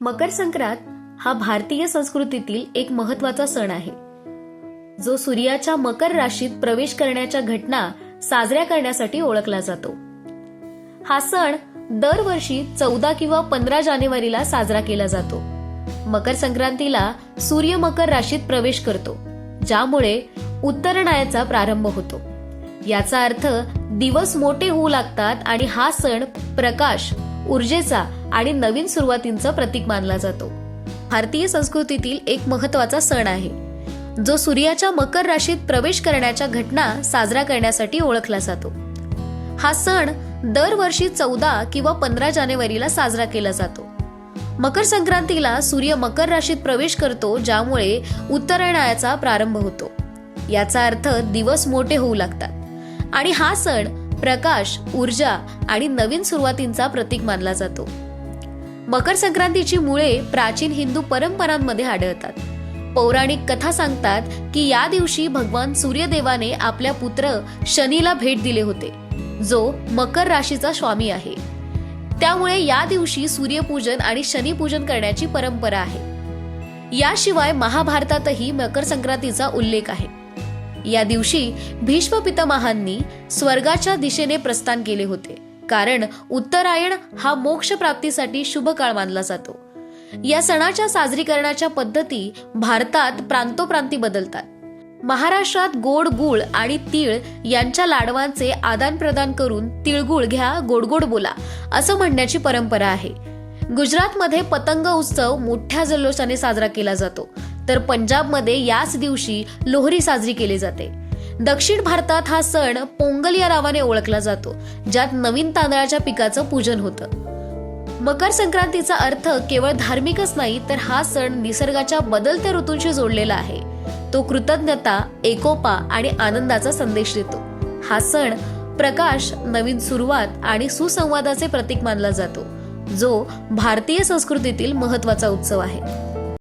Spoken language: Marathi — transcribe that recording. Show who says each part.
Speaker 1: मकर संक्रांत हा भारतीय संस्कृतीतील एक महत्त्वाचा सण आहे. जो सूर्याच्या मकर राशीत प्रवेश करण्याच्या घटना साजऱ्या करण्यासाठी ओळखला जातो. हा सण दरवर्षी चौदा किंवा पंधरा जानेवारीला साजरा केला जातो. मकर संक्रांतीला सूर्य मकर राशीत प्रवेश करतो ज्यामुळे उत्तरायणाचा प्रारंभ होतो. याचा अर्थ दिवस मोठे होऊ लागतात आणि हा सण प्रकाश ऊर्जेचा आणि नवीन सुरुवातींचं प्रतीक मानला जातो. भारतीय संस्कृतीतील एक महत्त्वाचा सण आहे. जो सूर्याच्या मकर राशीत प्रवेश करण्याच्या घटना साजरा करण्यासाठी ओळखला जातो. हा सण दरवर्षी चौदा किंवा पंधरा जानेवारीला साजरा केला जातो. मकर संक्रांतीला सूर्य मकर राशीत प्रवेश करतो ज्यामुळे उत्तरायणाचा प्रारंभ होतो. याचा अर्थ दिवस मोठे होऊ लागतात. आणि हा सण प्रकाश ऊर्जा आणि नवीन सुरुवातींचा प्रतीक मानला जातो. मकर संक्रांतीची मुळे प्राचीन हिंदू परंपरांमध्ये आढळतात. पौराणिक कथा सांगतात की या दिवशी भगवान सूर्यदेवाने आपल्या पुत्र शनीला भेट दिले होते. जो मकर राशीचा स्वामी आहे. त्यामुळे या दिवशी सूर्यपूजन आणि शनीपूजन करण्याची परंपरा आहे. याशिवाय महाभारतातही मकर संक्रांतीचा उल्लेख आहे. या दिवशी भीष्म पितामहांनी स्वर्गाच्या दिशेने प्रस्थान केले होते. कारण उत्तरायण हा मोक्ष प्राप्तीसाठी शुभ काळ मानला जातो. या सणाच्या साजरीकरणाच्या पद्धती भारतात प्रांतोप्रांती बदलतात. महाराष्ट्रात गोड गुळ आणि तीळ यांच्या लाडवांचे आदान प्रदान करून तिळगुळ घ्या गोडगोड बोला असं म्हणण्याची परंपरा आहे. गुजरातमध्ये पतंग उत्सव मोठ्या जल्लोषाने साजरा केला जातो. तर पंजाबमध्ये याच दिवशी लोहरी साजरी केली जाते. दक्षिण भारतात हा सण पोंगल या नावाने ओळखला जातो ज्यात नवीन तांदळाच्या पिकाचं पूजन होतं. मकर संक्रांतीचा अर्थ केवळ धार्मिकच नाही तर हा सण निसर्गाच्या बदलत्या ऋतूंशी जोडलेला आहे. तो कृतज्ञता एकोपा आणि आनंदाचा संदेश देतो. हा सण प्रकाश नवीन सुरुवात आणि सुसंवादाचे प्रतीक मानला जातो जो भारतीय संस्कृतीतील महत्त्वाचा उत्सव आहे.